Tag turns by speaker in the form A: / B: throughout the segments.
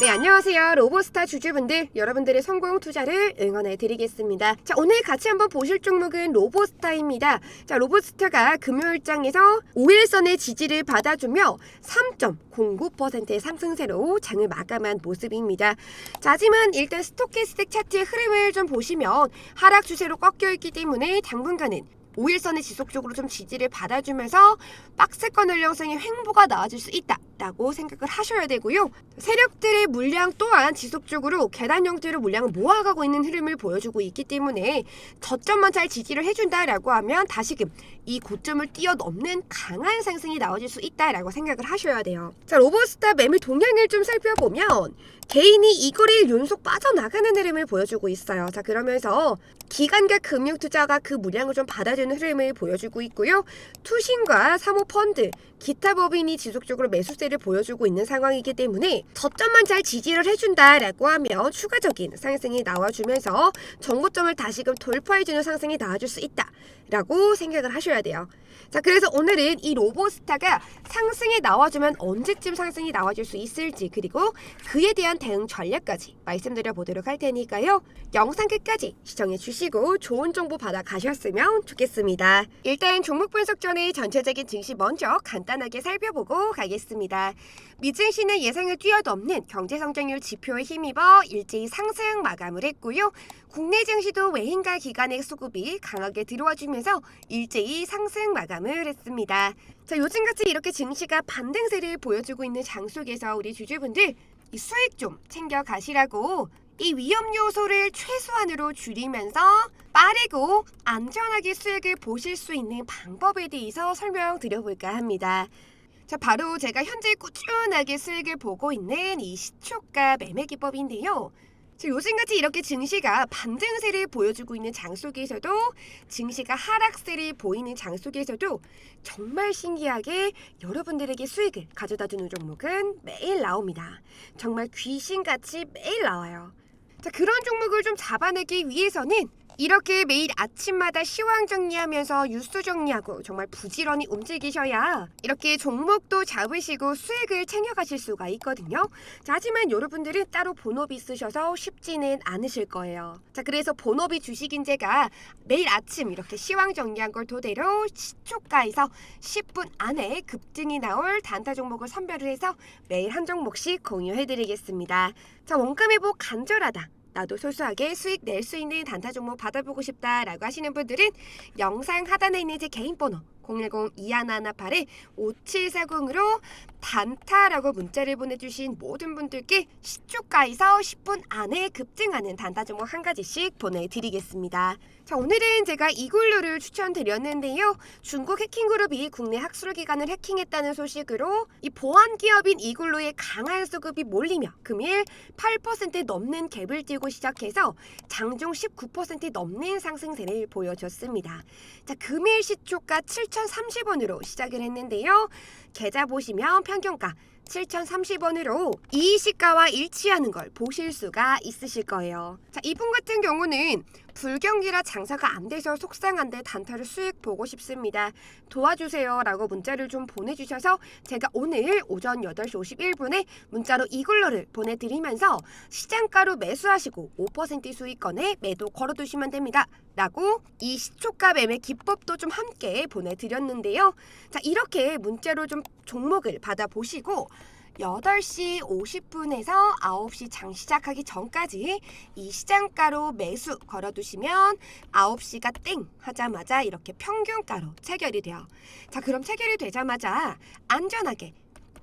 A: 네, 안녕하세요. 로보스타 주주분들, 여러분들의 성공 투자를 응원해 드리겠습니다. 자, 오늘 같이 한번 보실 종목은 로보스타입니다. 자, 로보스타가 금요일장에서 5일선의 지지를 받아주며 3.09%의 상승세로 장을 마감한 모습입니다. 자, 하지만 일단 스토캐스틱 차트의 흐름을 좀 보시면 하락 추세로 꺾여 있기 때문에 당분간은 5일선의 지속적으로 좀 지지를 받아주면서 박스권 연령성의 횡보가 나와줄 수 있다라고 생각을 하셔야 되고요. 세력들의 물량 또한 지속적으로 계단 형태로 물량을 모아가고 있는 흐름을 보여주고 있기 때문에 저점만 잘 지지를 해준다라고 하면 다시금 이 고점을 뛰어넘는 강한 상승이 나와줄 수 있다라고 생각을 하셔야 돼요. 자, 로버스타 매물 동향을 좀 살펴보면 개인이 이거를 연속 빠져나가는 흐름을 보여주고 있어요. 자, 그러면서 기관과 금융 투자가 그 물량을 좀 받아주는 흐름을 보여주고 있고요. 투신과 사모 펀드, 기타 법인이 지속적으로 매수세를 보여주고 있는 상황이기 때문에 저점만 잘 지지를 해준다라고 하면 추가적인 상승이 나와주면서 정고점을 다시금 돌파해주는 상승이 나와줄 수 있다라고 생각을 하셔야 돼요. 자, 그래서 오늘은 이 로보스타가 상승이 나와주면 언제쯤 상승이 나와줄 수 있을지 그리고 그에 대한 대응 전략까지 말씀드려 보도록 할 테니까요. 영상 끝까지 시청해 주시고 좋은 정보 받아 가셨으면 좋겠습니다. 일단 종목 분석 전에 전체적인 증시 먼저 간단하게 살펴보고 가겠습니다. 미증시는 예상을 뛰어넘는 경제 성장률 지표에 힘입어 일제히 상승 마감을 했고요. 국내 증시도 외인과 기관의 수급이 강하게 들어와주면서 일제히 상승 마감을 했습니다. 자, 요즘같이 이렇게 증시가 반등세를 보여주고 있는 장 속에서 우리 주주분들 이 수익 좀 챙겨 가시라고 이 위험 요소를 최소한으로 줄이면서 빠르고 안전하게 수익을 보실 수 있는 방법에 대해서 설명드려볼까 합니다. 자, 바로 제가 현재 꾸준하게 수익을 보고 있는 이 시초가 매매 기법인데요. 자, 요즘같이 이렇게 증시가 반등세를 보여주고 있는 장 속에서도 증시가 하락세를 보이는 장 속에서도 정말 신기하게 여러분들에게 수익을 가져다 주는 종목은 매일 나옵니다. 정말 귀신같이 매일 나와요. 자, 그런 종목을 좀 잡아내기 위해서는 이렇게 매일 아침마다 시황 정리하면서 뉴스 정리하고 정말 부지런히 움직이셔야 이렇게 종목도 잡으시고 수익을 챙겨가실 수가 있거든요. 자, 하지만 여러분들은 따로 본업이 있으셔서 쉽지는 않으실 거예요. 자, 그래서 본업이 주식인 제가 매일 아침 이렇게 시황 정리한 걸 토대로 시초가에서 10분 안에 급등이 나올 단타 종목을 선별을 해서 매일 한 종목씩 공유해드리겠습니다. 자, 원금 회복 간절하다. 나도 소소하게 수익 낼 수 있는 단타 종목 받아보고 싶다라고 하시는 분들은 영상 하단에 있는 제 개인 번호 010-2118-5740으로 단타라고 문자를 보내주신 모든 분들께 시초가에서 10분 안에 급등하는 단타 종목 한 가지씩 보내드리겠습니다. 자 오늘은 제가 이글루를 추천드렸는데요. 중국 해킹그룹이 국내 학술 기관을 해킹했다는 소식으로 이 보안 기업인 이글루의 강한 수급이 몰리며 금일 8% 넘는 갭을 띄고 시작해서 장중 19% 넘는 상승세를 보여줬습니다. 자 금일 시초가 7,030원으로 시작을 했는데요. 계좌 보시면 평균가 7,030원으로 이 시가와 일치하는 걸 보실 수가 있으실 거예요. 자, 이분 같은 경우는 불경기라 장사가 안 돼서 속상한데 단타를 수익 보고 싶습니다. 도와주세요 라고 문자를 좀 보내주셔서 제가 오늘 오전 8시 51분에 문자로 이글러를 보내드리면서 시장가로 매수하시고 5% 수익권에 매도 걸어두시면 됩니다. 라고 이 시초가 매매 기법도 좀 함께 보내드렸는데요. 자, 이렇게 문자로 좀 종목을 받아보시고 8시 50분에서 9시 장 시작하기 전까지 이 시장가로 매수 걸어두시면 9시가 땡 하자마자 이렇게 평균가로 체결이 돼요. 자, 그럼 체결이 되자마자 안전하게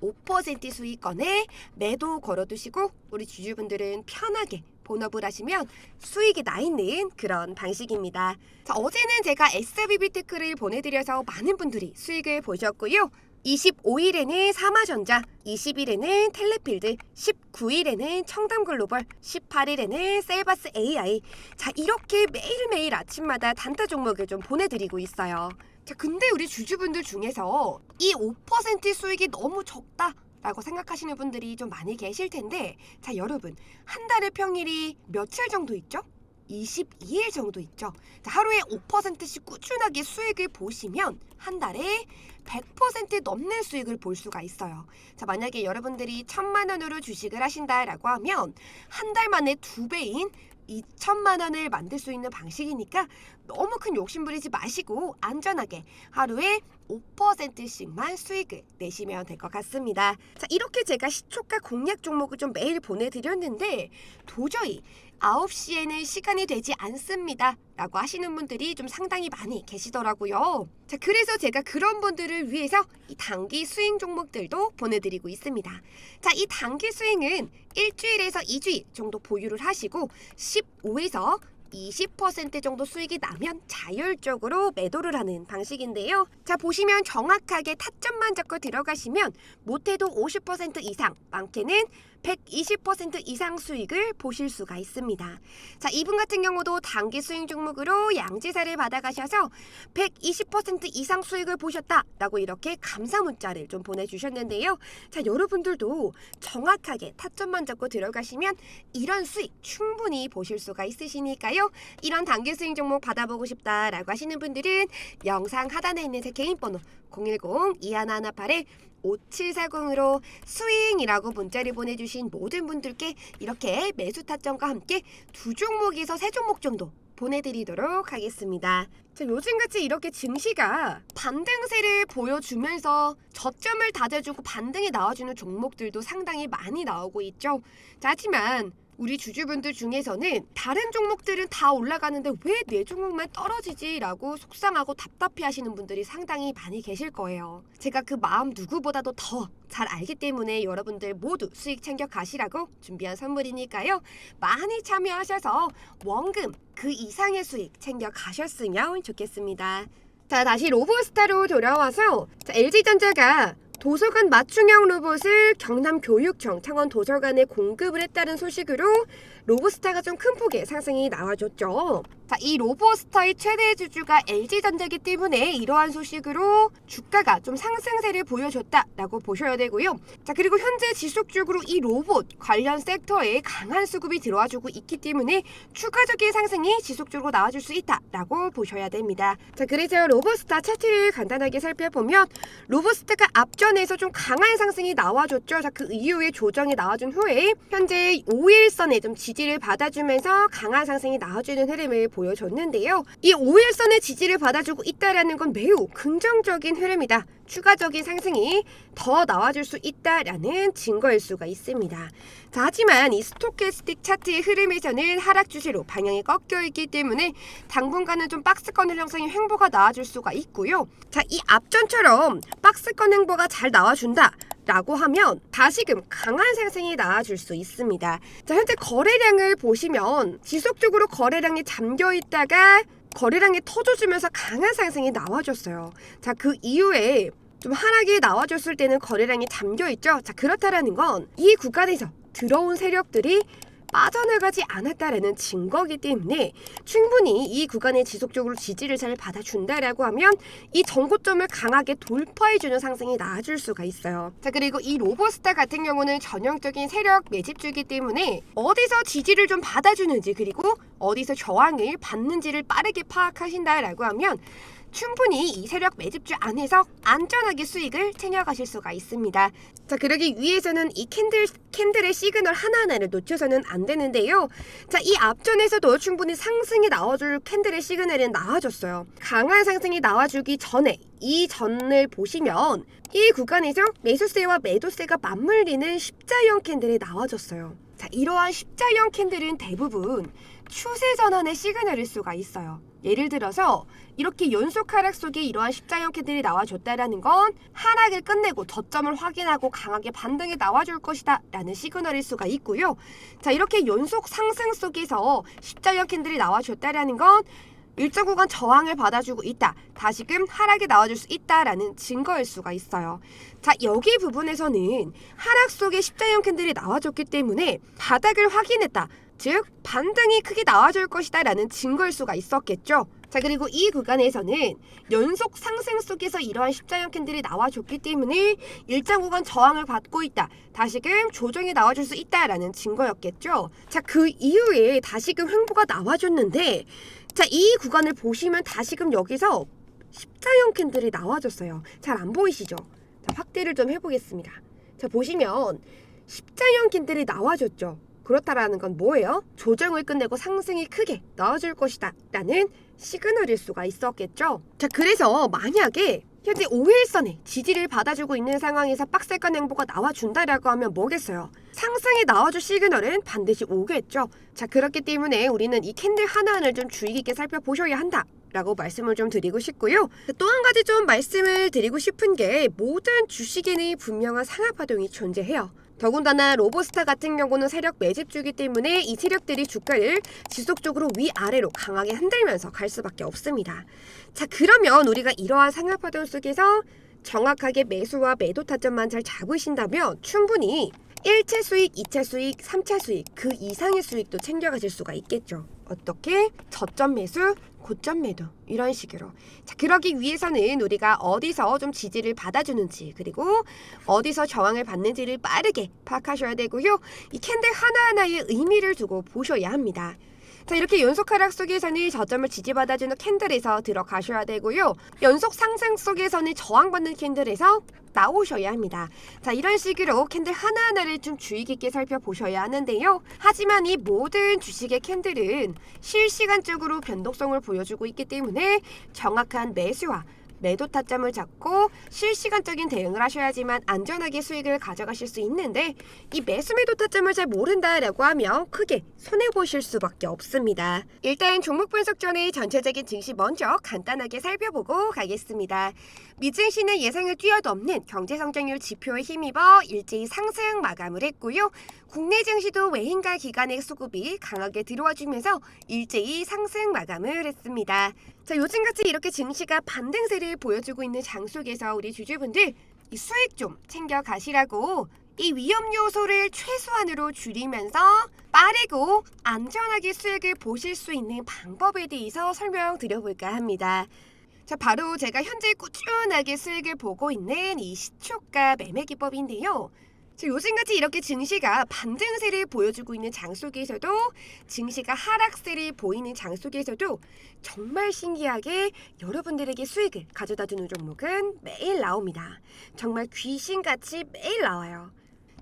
A: 5% 수익권에 매도 걸어두시고 우리 주주분들은 편하게 본업을 하시면 수익이 나 있는 그런 방식입니다. 자, 어제는 제가 SBB테크를 보내드려서 많은 분들이 수익을 보셨고요. 25일에는 사마전자, 20일에는 텔레필드, 19일에는 청담글로벌, 18일에는 셀바스 AI. 자, 이렇게 매일매일 아침마다 단타 종목을 좀 보내드리고 있어요. 자, 근데 우리 주주분들 중에서 이 5% 수익이 너무 적다. 라고 생각하시는 분들이 좀 많이 계실 텐데 자 여러분 한 달의 평일이 며칠 정도 있죠? 22일 정도 있죠. 자, 하루에 5%씩 꾸준하게 수익을 보시면 한 달에 100% 넘는 수익을 볼 수가 있어요. 자, 만약에 여러분들이 천만 원으로 주식을 하신다라고 하면 한 달 만에 두 배인 2천만 원을 만들 수 있는 방식이니까 너무 큰 욕심 부리지 마시고 안전하게 하루에 5%씩만 수익을 내시면 될 것 같습니다. 자, 이렇게 제가 시초가 공략 종목을 좀 매일 보내드렸는데 도저히 9시에는 시간이 되지 않습니다. 라고 하시는 분들이 좀 상당히 많이 계시더라고요. 자, 그래서 제가 그런 분들을 위해서 이 단기 스윙 종목들도 보내드리고 있습니다. 자, 이 단기 스윙은 일주일에서 2주일 정도 보유를 하시고 15에서 20% 정도 수익이 나면 자율적으로 매도를 하는 방식인데요. 자, 보시면 정확하게 타점만 잡고 들어가시면 못해도 50% 이상, 많게는 120% 이상 수익을 보실 수가 있습니다. 자, 이분 같은 경우도 단기 수익 종목으로 양지사를 받아가셔서 120% 이상 수익을 보셨다라고 이렇게 감사 문자를 좀 보내주셨는데요. 자, 여러분들도 정확하게 타점만 잡고 들어가시면 이런 수익 충분히 보실 수가 있으시니까요. 이런 단기 수익 종목 받아보고 싶다라고 하시는 분들은 영상 하단에 있는 제 개인 번호 010-2118에 5740으로 스윙이라고 문자를 보내주신 모든 분들께 이렇게 매수 타점과 함께 두 종목에서 세 종목 정도 보내드리도록 하겠습니다. 자, 요즘같이 이렇게 증시가 반등세를 보여주면서 저점을 다져주고 반등이 나와주는 종목들도 상당히 많이 나오고 있죠. 자, 하지만 우리 주주분들 중에서는 다른 종목들은 다 올라가는데 왜 내 종목만 떨어지지라고 속상하고 답답해 하시는 분들이 상당히 많이 계실 거예요. 제가 그 마음 누구보다도 더 잘 알기 때문에 여러분들 모두 수익 챙겨 가시라고 준비한 선물이니까요. 많이 참여하셔서 원금 그 이상의 수익 챙겨 가셨으면 좋겠습니다. 자, 다시 로보스타로 돌아와서 자, LG전자가 도서관 맞춤형 로봇을 경남교육청 창원 도서관에 공급을 했다는 소식으로 로보스타가 좀 큰 폭의 상승이 나와줬죠. 자, 이 로보스타의 최대 주주가 LG전자이기 때문에 이러한 소식으로 주가가 좀 상승세를 보여줬다라고 보셔야 되고요. 자, 그리고 현재 지속적으로 이 로봇 관련 섹터에 강한 수급이 들어와주고 있기 때문에 추가적인 상승이 지속적으로 나와줄 수 있다라고 보셔야 됩니다. 자, 그래서 로보스타 차트를 간단하게 살펴보면 로보스타가 앞전에서 좀 강한 상승이 나와줬죠. 자, 그 이후에 조정이 나와준 후에 현재 5일선에 좀 지지를 받아주면서 강한 상승이 나와주는 흐름을 보여줬는데요. 이 5일선의 지지를 받아주고 있다라는 건 매우 긍정적인 흐름이다. 추가적인 상승이 더 나와줄 수 있다라는 증거일 수가 있습니다. 자, 하지만 이 스토캐스틱 차트의 흐름에서는 하락 추세로 방향이 꺾여 있기 때문에 당분간은 좀 박스권 형성의 횡보가 나와줄 수가 있고요. 자, 이 앞전처럼 박스권 횡보가 잘 나와준다. 라고 하면 다시금 강한 상승이 나와줄 수 있습니다. 자, 현재 거래량을 보시면 지속적으로 거래량이 잠겨 있다가 거래량이 터져주면서 강한 상승이 나와줬어요. 자, 그 이후에 좀 하락이 나와줬을 때는 거래량이 잠겨 있죠. 자, 그렇다라는 건 이 구간에서 들어온 세력들이 빠져나가지 않았다라는 증거이기 때문에 충분히 이 구간에 지속적으로 지지를 잘 받아준다라고 하면 이 전고점을 강하게 돌파해주는 상승이 나와줄 수가 있어요. 자 그리고 이 로버스타 같은 경우는 전형적인 세력 매집주이기 때문에 어디서 지지를 좀 받아주는지 그리고 어디서 저항을 받는지를 빠르게 파악하신다라고 하면 충분히 이 세력 매집주 안에서 안전하게 수익을 챙겨가실 수가 있습니다. 자, 그러기 위해서는 이 캔들, 캔들의 시그널 하나하나를 놓쳐서는 안 되는데요. 자, 이 앞전에서도 충분히 상승이 나와줄 캔들의 시그널은 나와줬어요. 강한 상승이 나와주기 전에 이 전을 보시면 이 구간에서 매수세와 매도세가 맞물리는 십자형 캔들이 나와줬어요. 자, 이러한 십자형 캔들은 대부분 추세 전환의 시그널일 수가 있어요. 예를 들어서 이렇게 연속 하락 속에 이러한 십자형 캔들이 나와줬다라는 건 하락을 끝내고 저점을 확인하고 강하게 반등이 나와줄 것이다 라는 시그널일 수가 있고요. 자 이렇게 연속 상승 속에서 십자형 캔들이 나와줬다라는 건 일정 구간 저항을 받아주고 있다. 다시금 하락이 나와줄 수 있다라는 증거일 수가 있어요. 자, 여기 부분에서는 하락 속에 십자형 캔들이 나와줬기 때문에 바닥을 확인했다. 즉, 반등이 크게 나와줄 것이다 라는 증거일 수가 있었겠죠. 자, 그리고 이 구간에서는 연속 상승 속에서 이러한 십자형 캔들이 나와줬기 때문에 일정 구간 저항을 받고 있다. 다시금 조정이 나와줄 수 있다라는 증거였겠죠. 자, 그 이후에 다시금 횡보가 나와줬는데 자, 이 구간을 보시면 다시금 여기서 십자형 캔들이 나와줬어요. 잘 안 보이시죠? 자, 확대를 좀 해보겠습니다. 자, 보시면 십자형 캔들이 나와줬죠. 그렇다라는 건 뭐예요? 조정을 끝내고 상승이 크게 나와줄 것이다. 라는 시그널일 수가 있었겠죠. 자, 그래서 만약에 현재 5일선에 지지를 받아주고 있는 상황에서 박스권 행보가 나와준다라고 하면 뭐겠어요? 상승에 나와줄 시그널은 반드시 오겠죠. 자, 그렇기 때문에 우리는 이 캔들 하나하나를 좀 주의 깊게 살펴보셔야 한다. 라고 말씀을 좀 드리고 싶고요. 또 한 가지 좀 말씀을 드리고 싶은 게 모든 주식에는 분명한 상하파동이 존재해요. 더군다나 로보스타 같은 경우는 세력 매집주기 때문에 이 세력들이 주가를 지속적으로 위아래로 강하게 흔들면서 갈 수밖에 없습니다. 자, 그러면 우리가 이러한 상하파동 속에서 정확하게 매수와 매도 타점만 잘 잡으신다면 충분히 1차 수익, 2차 수익, 3차 수익 그 이상의 수익도 챙겨가실 수가 있겠죠. 어떻게? 저점 매수, 고점 매도 이런 식으로. 자, 그러기 위해서는 우리가 어디서 좀 지지를 받아주는지 그리고 어디서 저항을 받는지를 빠르게 파악하셔야 되고요. 이 캔들 하나하나의 의미를 두고 보셔야 합니다. 자 이렇게 연속 하락 속에서는 저점을 지지받아주는 캔들에서 들어가셔야 되고요. 연속 상승 속에서는 저항받는 캔들에서 나오셔야 합니다. 자 이런 식으로 캔들 하나하나를 좀 주의 깊게 살펴보셔야 하는데요. 하지만 이 모든 주식의 캔들은 실시간적으로 변동성을 보여주고 있기 때문에 정확한 매수와 매도 타점을 잡고 실시간적인 대응을 하셔야지만 안전하게 수익을 가져가실 수 있는데 이 매수 매도 타점을 잘 모른다라고 하면 크게 손해 보실 수밖에 없습니다. 일단 종목 분석 전에 전체적인 증시 먼저 간단하게 살펴보고 가겠습니다. 미증시는 예상을 뛰어넘는 경제 성장률 지표에 힘입어 일제히 상승 마감을 했고요. 국내 증시도 외인과 기관의 수급이 강하게 들어와주면서 일제히 상승 마감을 했습니다. 자, 요즘같이 이렇게 증시가 반등세를 보여주고 있는 장 속에서 우리 주주분들 이 수익 좀 챙겨 가시라고 이 위험 요소를 최소한으로 줄이면서 빠르고 안전하게 수익을 보실 수 있는 방법에 대해서 설명드려볼까 합니다. 자, 바로 제가 현재 꾸준하게 수익을 보고 있는 이 시초가 매매 기법인데요. 자, 요즘같이 이렇게 증시가 반등세를 보여주고 있는 장 속에서도 증시가 하락세를 보이는 장 속에서도 정말 신기하게 여러분들에게 수익을 가져다 주는 종목은 매일 나옵니다. 정말 귀신같이 매일 나와요.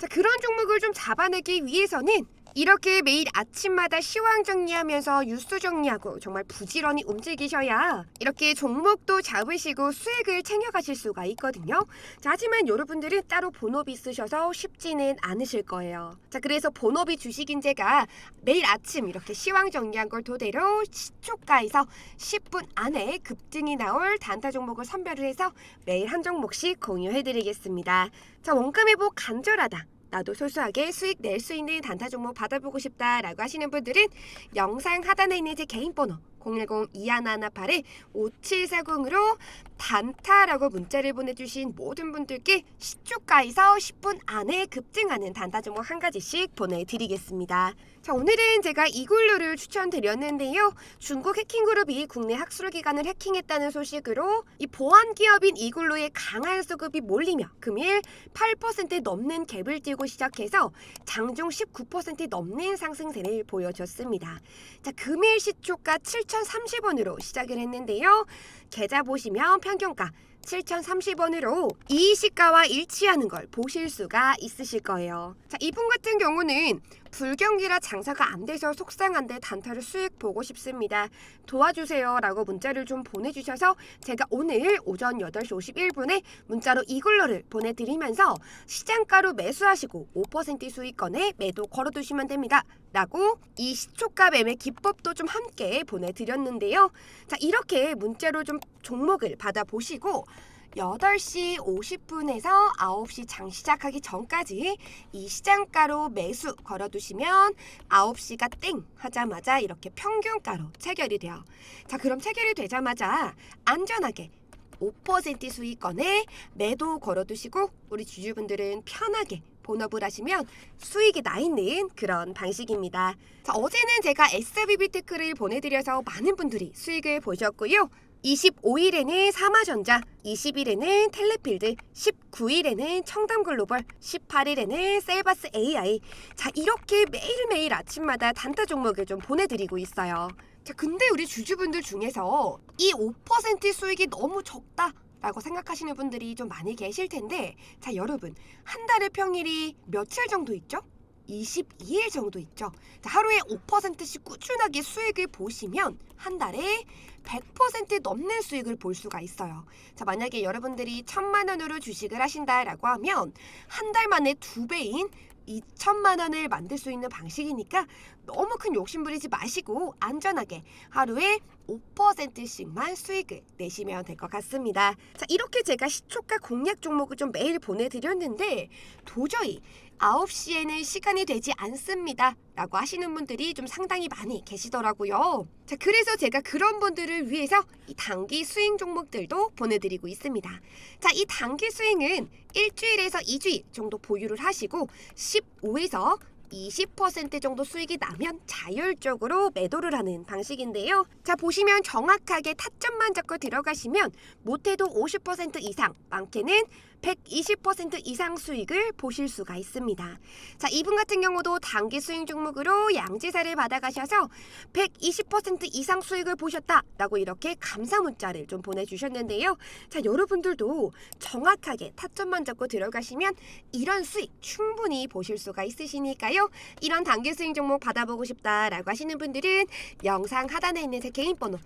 A: 자, 그런 종목을 좀 잡아내기 위해서는 이렇게 매일 아침마다 시황 정리하면서 뉴스 정리하고 정말 부지런히 움직이셔야 이렇게 종목도 잡으시고 수익을 챙겨가실 수가 있거든요. 자, 하지만 여러분들은 따로 본업이 있으셔서 쉽지는 않으실 거예요. 자, 그래서 본업이 주식인 제가 매일 아침 이렇게 시황 정리한 걸 토대로 시초가에서 10분 안에 급등이 나올 단타 종목을 선별을 해서 매일 한 종목씩 공유해드리겠습니다. 자, 원금 회복 간절하다. 나도 소소하게 수익 낼 수 있는 단타 종목 받아보고 싶다라고 하시는 분들은 영상 하단에 있는 제 개인 번호 010-2118-5740으로 단타라고 문자를 보내주신 모든 분들께 시초가에서 10분 안에 급등하는 단타 종목 한 가지씩 보내드리겠습니다. 자 오늘은 제가 이글루를 추천드렸는데요. 중국 해킹그룹이 국내 학술 기관을 해킹했다는 소식으로 이 보안 기업인 이글루의 강한 수급이 몰리며 금일 8% 넘는 갭을 띄고 시작해서 장중 19% 넘는 상승세를 보여줬습니다. 자 금일 시초가 7,030원으로 시작을 했는데요. 계좌 보시면 평균가 7,030원으로 이 시가와 일치하는 걸 보실 수가 있으실 거예요. 자, 이분 같은 경우는 불경기라 장사가 안 돼서 속상한데 단타를 수익 보고 싶습니다. 도와주세요 라고 문자를 좀 보내주셔서 제가 오늘 오전 8시 51분에 문자로 이글러를 보내드리면서 시장가로 매수하시고 5% 수익권에 매도 걸어두시면 됩니다. 라고 이 시초가 매매 기법도 좀 함께 보내드렸는데요. 자, 이렇게 문자로 좀 종목을 받아보시고 8시 50분에서 9시 장 시작하기 전까지 이 시장가로 매수 걸어두시면 9시가 땡 하자마자 이렇게 평균가로 체결이 돼요. 자, 그럼 체결이 되자마자 안전하게 5% 수익권에 매도 걸어두시고 우리 주주분들은 편하게 본업을 하시면 수익이 나 있는 그런 방식입니다. 자, 어제는 제가 SBB테크를 보내드려서 많은 분들이 수익을 보셨고요. 25일에는 사마전자, 20일에는 텔레필드, 19일에는 청담글로벌, 18일에는 셀바스 AI. 자, 이렇게 매일매일 아침마다 단타 종목을 좀 보내드리고 있어요. 자, 근데 우리 주주분들 중에서 이 5% 수익이 너무 적다. 라고 생각하시는 분들이 좀 많이 계실 텐데, 자, 여러분, 한 달에 평일이 며칠 정도 있죠? 22일 정도 있죠. 자, 하루에 5%씩 꾸준하게 수익을 보시면 한 달에 100% 넘는 수익을 볼 수가 있어요. 자, 만약에 여러분들이 천만 원으로 주식을 하신다라고 하면 한 달 만에 두 배인 2천만 원을 만들 수 있는 방식이니까 너무 큰 욕심 부리지 마시고 안전하게 하루에 5%씩만 수익을 내시면 될 것 같습니다. 자, 이렇게 제가 시초가 공략 종목을 좀 매일 보내드렸는데 도저히 9시에는 시간이 되지 않습니다. 라고 하시는 분들이 좀 상당히 많이 계시더라고요. 자, 그래서 제가 그런 분들을 위해서 이 단기 스윙 종목들도 보내드리고 있습니다. 자, 이 단기 스윙은 일주일에서 2주일 정도 보유를 하시고 15에서 20% 정도 수익이 나면 자율적으로 매도를 하는 방식인데요. 자, 보시면 정확하게 타점만 잡고 들어가시면 못해도 50% 이상, 많게는 120% 이상 수익을 보실 수가 있습니다. 자, 이분 같은 경우도 단기 수익 종목으로 양지사를 받아가셔서 120% 이상 수익을 보셨다라고 이렇게 감사 문자를 좀 보내주셨는데요. 자, 여러분들도 정확하게 타점만 잡고 들어가시면 이런 수익 충분히 보실 수가 있으시니까요. 이런 단기 수익 종목 받아보고 싶다라고 하시는 분들은 영상 하단에 있는 제 개인 번호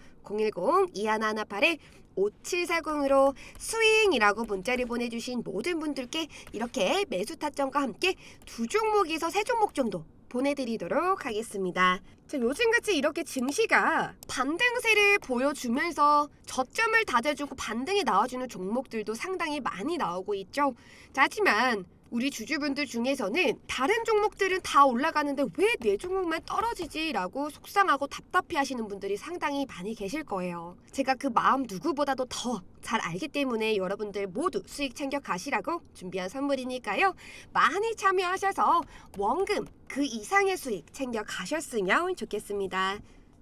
A: 010-2118-5740으로 스윙이라고 문자를 보내주신 모든 분들께 이렇게 매수 타점과 함께 두 종목에서 세 종목 정도 보내드리도록 하겠습니다. 자, 요즘같이 이렇게 증시가 반등세를 보여주면서 저점을 다져주고 반등이 나와주는 종목들도 상당히 많이 나오고 있죠. 자, 하지만 우리 주주분들 중에서는 다른 종목들은 다 올라가는데 왜 내 종목만 떨어지지라고 속상하고 답답해 하시는 분들이 상당히 많이 계실 거예요. 제가 그 마음 누구보다도 더 잘 알기 때문에 여러분들 모두 수익 챙겨 가시라고 준비한 선물이니까요. 많이 참여하셔서 원금 그 이상의 수익 챙겨 가셨으면 좋겠습니다.